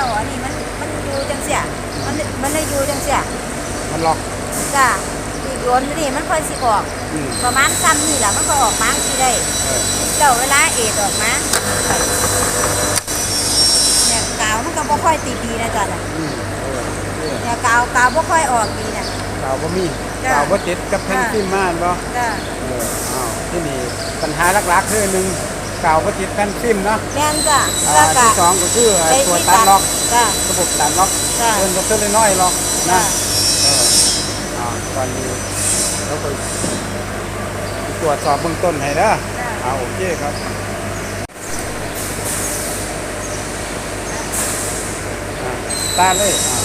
แล้วอันนี้มันมันอยู่จังเสียมันมันเลยอยู่จังเสียมันล็อกจ้ะอีกโยนนี่มันค่อยสิออกอืมประมาณซ้ำนี่แหละมันก็ออกมาสิได้เออแล้วเวลาเอดออกมาเนี่ยกาวมันก็บ่ค่อยติดดีนะจ๊ะน่ะอืมเออเออเนี่ยกาวกาวบ่ค่อยออกดีน่ะกาวบ่มีจ้ะกาวบ่ติดกับแผ่นจ้ะฟิล์มม่านบ่จ้ะเอออ้าวที่นี่ปัญหาหลักๆคือหนึ่ง กาวบ่ติดแผ่นฟิล์มเนาะแม่นจ้ะอ่าแล้วก็ที่สองก็คือไอ้ไอ้ตัวที่ตัดล็อกจ้ะระบบตัดล็อกจ้ะเพิ่นก็ตัวน้อยๆล็อกจ้ะนะเอออ่าตอนนี้เราก็ตรวจสอบเบื้องต้นให้เด้อจ้ะเอาโอเคครับอ่าตาเลยอ่า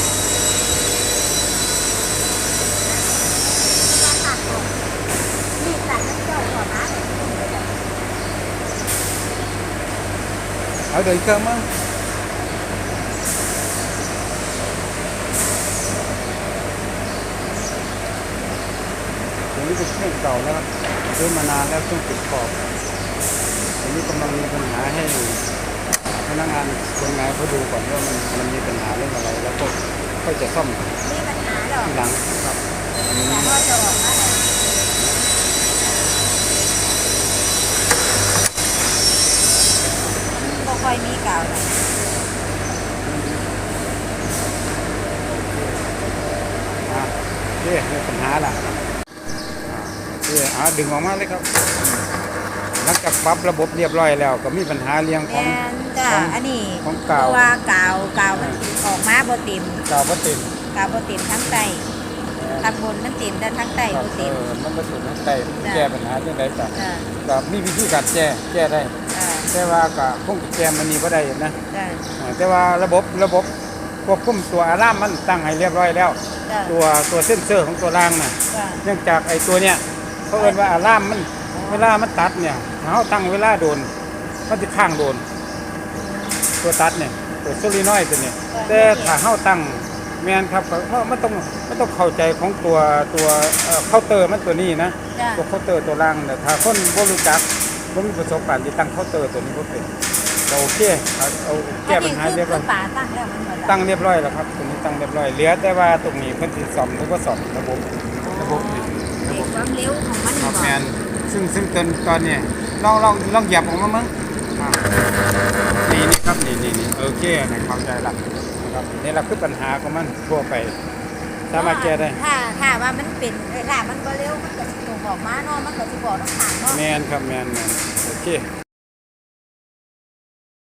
นี่ตัดน้ำเจ้าก่อนนะ เอาเดินเครื่องมั้งตรงนี้เป็นเครื่องเก่าแล้วซื้อมานานแล้วเครื่องติดขอบตรงนี้กำลังมีปัญหาให้พนักงานคนงานเขาดูก่อนว่ามันมันมีปัญหาเรื่องอะไรแล้วก็ค่อยจะซ่อมมีปัญหาหรอทีหลังครับอันนี้แต่ก็จะออกมาเลยบ่ค่อยมีกาวหรอกอ่าโอเคไม่ปัญหาละอ่าโอเคอ่าดึงออกมาเลยครับหลังจากปรับระบบเรียบร้อยแล้ว ก็มีปัญหาเรื่องของ แม่นจ้ะของอันนี้ของกาวเพราะว่ากาวกาวมันออกมาบ่เต็มกาวบ่เต็มกาวบ่เต็มทั้งใต้ข้างบนมันเต็มแต่ทั้งใต้ครับบ่เอเต็มอมันบ่เต็มทั้งใจจ้ะ แก้ปัญหาจังไดจ้ะจ้ะก็มีวิธีการแก้แก้ได้ จ้ะ แต่ว่าก็คงจะแก้มันนี่บ่ได้นะจ้ะอ่าแต่ว่าระบบระบบควบคุมตัวอะลามมันตั้งให้เรียบร้อยแล้ว จ้ะ ตัวตัวเซ็นเซอร์ของตัวรางน่ะ จ้ะ เนื่องจากไอ้ตัวเนี้ยเขาเอิ้นว่าอะลามมันเวลามันตัดเนี่ยถ้าเขาตั้งเวลาโดน มันจะข้างโดน ตัวตัดเนี่ยตัวโซลินอยด์ตัวเนี้แต่ถ้าเขาตั้งแมนครับเพราะมันต้องมันต้องเข้าใจของตัวตัวเอ่อเคาน์เตอร์มันตัวนี้นะ จ้ะ ตัวเคาน์เตอร์ตัวล่างเนี่ยถ้าคนบ่รู้จัก บ่มีประสบการณ์ที่ตั้งเคาน์เตอร์ตัวนี้บ่เป็นก็โอเคเอาเอาแก้ปัญหาเรียบร้อยนนี้คือป่าตั้งแล้วมันหมดแล้วตั้งเรียบร้อยแล้วครับตรงนี้ตั้งเรียบร้อยเหลือแต่ว่าตรงนี้เพิ่นสิซ่อมหรือว่าซ่อมระบบระบบนี่เด็กความเร็วของมันครับบอกแมนซึ่งซึ่งตอนตอนเนี้ยลองลองลองเหยียบออกมามั้งอ่านี่นี่ครับนี่นี่นี่โอเคนะเข้าใจละนะครับนี่แหละคือปัญหาของมันทั่วไป สามารถแก้ได้ถ้าถ้าว่ามันเป็นเออถ้ามันบ่เร็วมันก็สิตกออกมาเนาะมันก็สิบอกต้องผ่านเนาะแมนครับแมนแมนโอเค